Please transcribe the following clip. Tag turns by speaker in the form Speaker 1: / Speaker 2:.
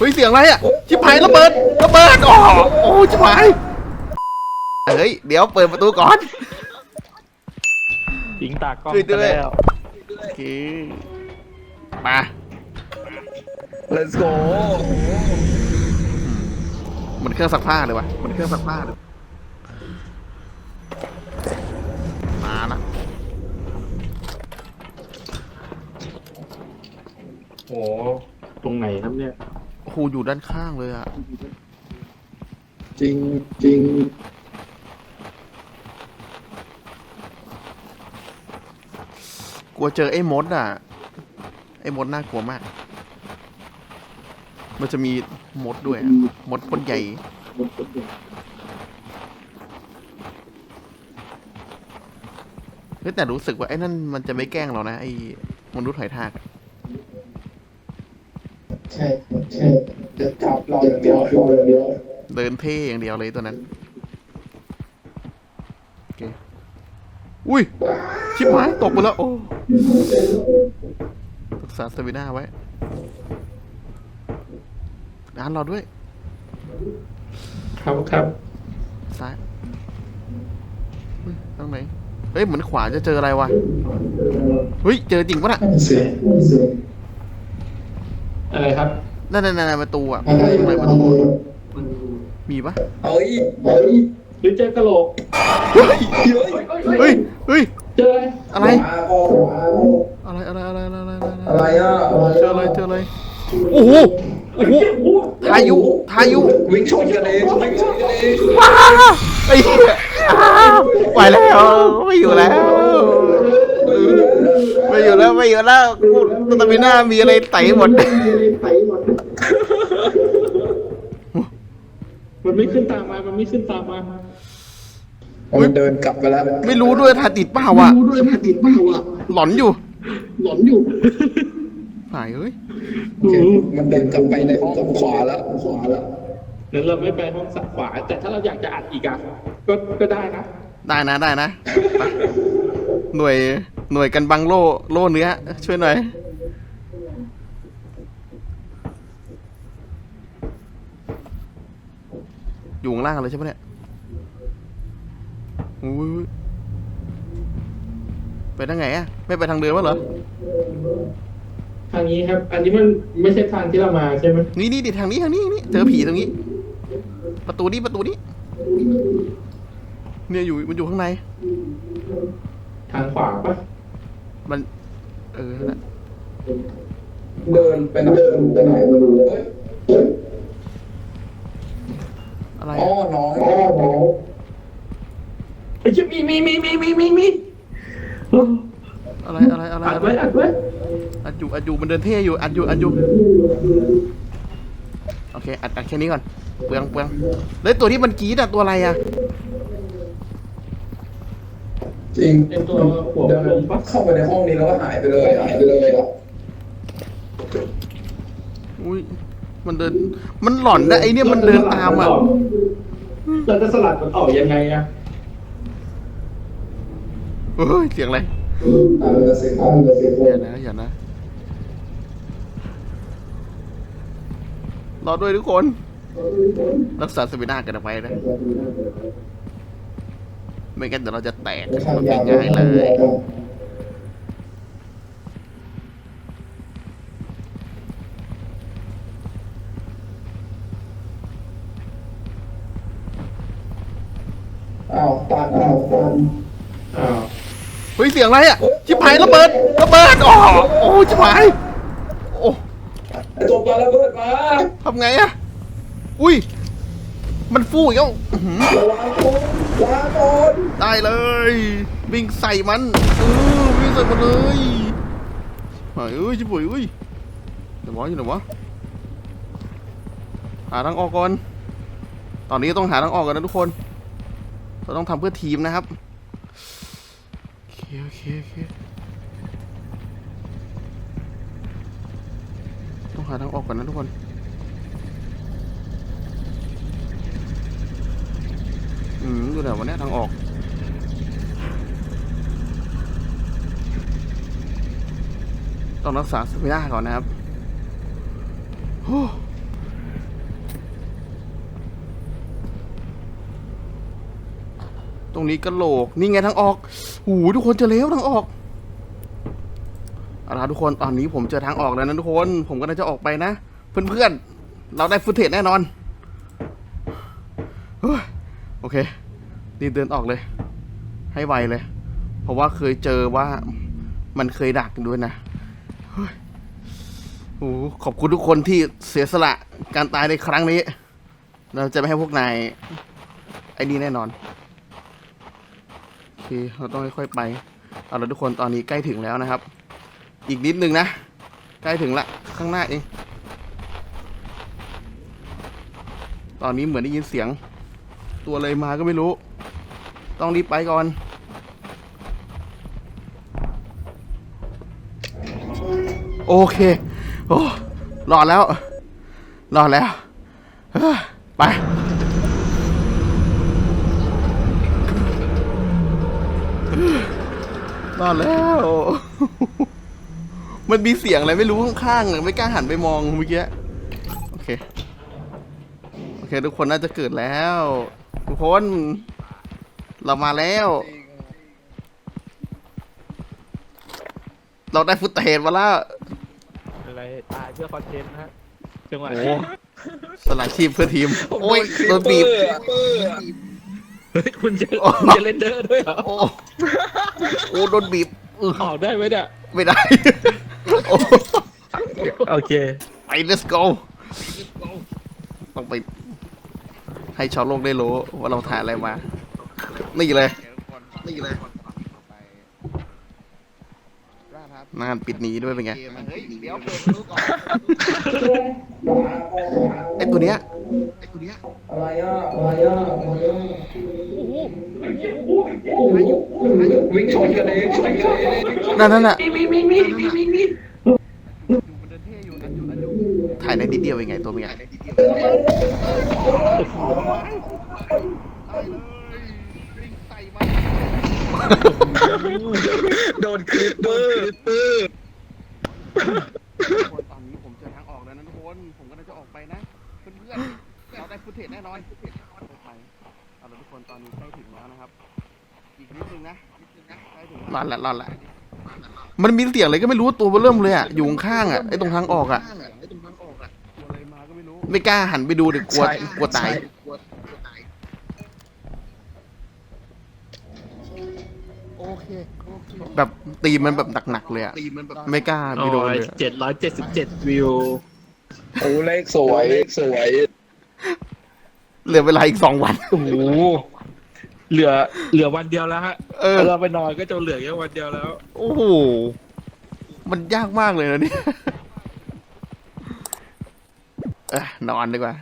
Speaker 1: เฮ้ยเสียงอะไรอะชิบหายระเบิดระเบิดอ๋อโอ้ชิบหายเฮ้ยเดี๋ยวเปิดประตูก่อน
Speaker 2: ทิ้งตากล้อง
Speaker 1: ช่วยด้วย
Speaker 2: ซะแล้ว
Speaker 1: โอเคมา
Speaker 3: let's go
Speaker 1: เหมันเครื่องซักผ้าเลยวะเหมันเครื่องซักผ้าเลยมานะ
Speaker 2: โอ้ตรงไหนครับเนี่ย
Speaker 1: โอ้โหอยู่ด้านข้างเลยอะ
Speaker 3: จริงจริง
Speaker 1: กลัวเจอไอ้มดอะไอ้มดน่ากลัวมาก มันจะมีมดด้วยอะมดพ่นใหญ่ เฮ้ยแต่รู้สึกว่าไอ้นั่นมันจะไม่แกล้งเรานะไอ้มนุษย์หอยทากอะ
Speaker 3: ใช่ใช่เดี๋ยวจับรออย่างเดียวรออย่างเดียว
Speaker 1: เดินเท่อย่างเดียวเลยตัวนั้นโอเคอุ้ย ชิบหายตกไปแล้ว โอ้รักษาสตามิน่าไว้ร้านเราด้วย
Speaker 2: ครับครับ
Speaker 1: ซ้ายเฮ้ยทางไหน เฮ้ย เหมือนขวาจะเจออะไรวะ เฮ้ย เจอจริงปะน่ะ
Speaker 3: เสียเสีย
Speaker 2: อะไรครับ
Speaker 1: นั่นนั่นนั่นประตูอะ
Speaker 3: อะไร
Speaker 1: ข้างในประตูมีปะ
Speaker 3: เฮ้ยเฮ้ย
Speaker 2: หรือเจอกระโหลก
Speaker 1: เฮ้ย
Speaker 3: เฮ้ย
Speaker 1: เฮ้ยเฮ้ย
Speaker 2: เจออะไร
Speaker 1: อะไรอะไรอะไรอะไรอะไรอะไร
Speaker 3: อะไรอะ
Speaker 1: เจออะไรเจออะไรโอ้โหโอ้โหทายุทายุ
Speaker 3: วิ่งชนกันเองวิ่งชนกันเอง
Speaker 1: ว้าไอ้เหี้ยอ้าวไปแล้วไม่อยู่แล้วไม่ อยู่แล้วไม่อยู่แล้วกูสตามิน่ามีอะไรไต่หมด
Speaker 2: มันไม่ขึ้นตามมา มันไม่ขึ้นตามมา
Speaker 3: มันเดินกลับไปแล้ว
Speaker 1: ไม่รู้ด้วยทาติดเปล่าอะ
Speaker 3: รู้ด้วยพาติดเปล่าอะ
Speaker 1: หลอนอยู่
Speaker 3: หลอนอยู่
Speaker 1: หายเอ้ย
Speaker 3: โอเคมันเดินกลับไปในห้องขวาแล้วขวาแล้ว
Speaker 2: งั้นเราไม่ไปห้องสักขวา แต่ถ้าเราอยากจะอัดอีกอะก็ก็ได้นะ
Speaker 1: ได้นะได้นะไปหน่วย หน่วยกันบังโล่โล่เนื้อ ช่วยหน่อย อยู่ข้างล่างเลยใช่ปะเนี่ยอุ้ยไปทางไหนอะไม่ไปทางเดิมวะเหรอ
Speaker 2: ทางนี้ครับ อันนี้มันไม่ใช่ทางที่เรามาใช่ไหม
Speaker 1: นี่นี่ดิทางนี้ทางนี้นี่เจอผีตรงนี้ ประตูนี้ประตูนี้ เนี่ยอยู่มันอยู่ข้างใน
Speaker 2: ทางขวาปะ
Speaker 1: มัน เออนั่นแหละ
Speaker 3: เดินไปไหนเดินไปไหนมาดูเฮ้ย
Speaker 1: อะไร
Speaker 3: อ๋อ
Speaker 1: อะ
Speaker 3: น้องอ๋อน้อง
Speaker 2: ไอ้ยมีมีมีมีมีมีมี
Speaker 1: อะไรอะไรอะไร
Speaker 2: อัด
Speaker 1: อะไร
Speaker 2: ไว้อัดไว้
Speaker 1: อัดอยู่อัดอยู่มันเดินเท่อยู่อัดอยู่อัดอยู่โอเคอัดอัดแค่นี้ก่อนเปลืองเปลืองแล้วตัวที่มันกรีดอะตัวอะไรอะ
Speaker 3: จริง
Speaker 2: เป็นตัวหัว
Speaker 3: เดิน
Speaker 2: ลมปะ
Speaker 3: เข้าไปในห้องนี้แล้วก็หายไปเลยหายไปเลยอะ
Speaker 1: อุ้ยมันเดิน มันหลอนนะไอเนี่ยมันเดินตามอะ
Speaker 2: เราจะสลัดมันออกยังไงอะ
Speaker 1: เฮ้ยเสียงอะไร
Speaker 3: อ่าเสียงอ่าเสียง
Speaker 1: อย่านะอย่านะรอด้วยทุกคน รักษาสมินากันเอาไว้นะ ไม่งั้นเดี๋ยวเราจะแตกกันหมดง่ายๆเลย
Speaker 3: อ้าวตันอ้าวตัน
Speaker 2: อ้าว
Speaker 1: เฮ้ยเสียงอะไรอะชิบหายระเบิดระเบิดอ๋อโอ้ชิบหายโอ้
Speaker 3: ไอ้ตัวปลาระเบิดมา
Speaker 1: ทำไงอะอุ้ย มันฟูอีกแล้วอื้อหือ
Speaker 3: ระวังคนลาก่อน
Speaker 1: ได้เลย วิ่งใส่มันเออวิ่งใส่มันเลยเฮ้ยเอ้ยชิบหายเอ้ยเดี๋ยววะอยู่ไหนวะหาทางออกก่อน ตอนนี้ต้องหาทางออกกันนะทุกคน เราต้องทำเพื่อทีมนะครับโอเคโอเคโอเคต้องหาทางออกก่อนนะทุกคน ดูแต่วันนี้ทางออก ต้องรักษาสุขภาพก่อนนะครับตรงนี้กระโหลก นี่ไงทางออกหูทุกคนจะเลี้ยวทางออกอะไรทุกคนตอนนี้ผมเจอทางออกแล้วนะทุกคน ผมก็น่าจะออกไปนะ เพื่อนๆ เราได้ฟุตเทจแน่นอน โอเครีบเดินออกเลย ให้ไวเลย เพราะว่าเคยเจอว่ามันเคยดักด้วยนะเฮ้ยโอ้โหขอบคุณทุกคนที่เสียสละการตายในครั้งนี้ เราจะไม่ให้พวกนายไอ้นี่แน่นอนโอเคเราต้องค่อยๆไป เอาละทุกคนตอนนี้ใกล้ถึงแล้วนะครับ อีกนิดนึงนะ ใกล้ถึงละข้างหน้าเอง ตอนนี้เหมือนได้ยินเสียง ตัวอะไรมาก็ไม่รู้ ต้องรีบไปก่อนโอเค โอ้รอดแล้วรอดแล้ว ไป รอดแล้ว มันมีเสียงอะไรไม่รู้ข้างๆอะไม่กล้าหันไปมองเมื่อกี้ โอเค โอเค ทุกคนน่าจะเกิดแล้ว ทุกคน เรามาแล้ว เราได้ฟุตเทจมาแล้ว
Speaker 4: อะไรตายเพื่อคอนเทนต์นะฮะจังหวะ
Speaker 1: โอ้
Speaker 4: นี้
Speaker 1: สละชีพเพื่อทีม โอ้ยโดนบีบ
Speaker 4: เฮ้ยคุณจะ
Speaker 1: โอ้
Speaker 4: คุณจะเล่นเดอร์ด้วยเหรอ
Speaker 1: โอ้โอ้โดนบีบอื้อ
Speaker 4: ออกได้ไหมเนี่ย
Speaker 1: ไม่ได้โอ้
Speaker 4: โอเค
Speaker 1: ไป let's go ต้องไป ให้ชาวโลกได้รู้ว่าเราถ่ายอะไรมา นี่เลย นี่เลยน่านปิดหนี้ด้วยเป็นไงไอตัวเนี้ย
Speaker 3: อะไรอะอะไรอะอะไรอะวิ่งชนกันเองชนกันเอง
Speaker 1: นั่นนั่นน่ะถ่ายในนิดเดียวเองไงตัวเป็นไง
Speaker 3: โดนคลิปเปอร์
Speaker 1: ตอนนี้ผมเจอทางออกแล้วนะทุกคน ผมก็น่าจะออกไปนะ เพื่อนๆ เราได้ฟุตเทจแน่นอนฟุตเทจแน่นอนไปเอาละทุกคนตอนนี้ใกล้ถึงแล้วนะครับ อีกนิดนึงนะนิดนึงนะใกล้ถึงรอดละรอดละมันมีเสียงอะไรก็ไม่รู้ตัวเบอเริ่มเลยอะ อยู่ข้างๆอะไอ้ตรงทางออกอะตัวอะไรมาก็ ไม่รู้ไม่กล้าหันไปดูเดี๋ยวกลัวกลัวตาย โอเคแบบตีมันแบบหนักๆเลยอะไม่กล้าไป
Speaker 4: โอ้
Speaker 1: โดน
Speaker 4: ย
Speaker 1: เลย
Speaker 4: เจ็ดร้อยเจ็ดสิบเจ็ดวิว
Speaker 3: โอ้เลขสวยเลขสวย
Speaker 1: เหลือเวลาอีกสองวัน
Speaker 4: โอ้โหเหลือเหลือวันเดียวแล้วฮะ
Speaker 1: เออ
Speaker 4: เราไปนอนก็จะเหลือแค่วันเดียวแล้ว
Speaker 1: โอ้โห มันยากมากเลยนะเนี่ย เออนอนดีกว่า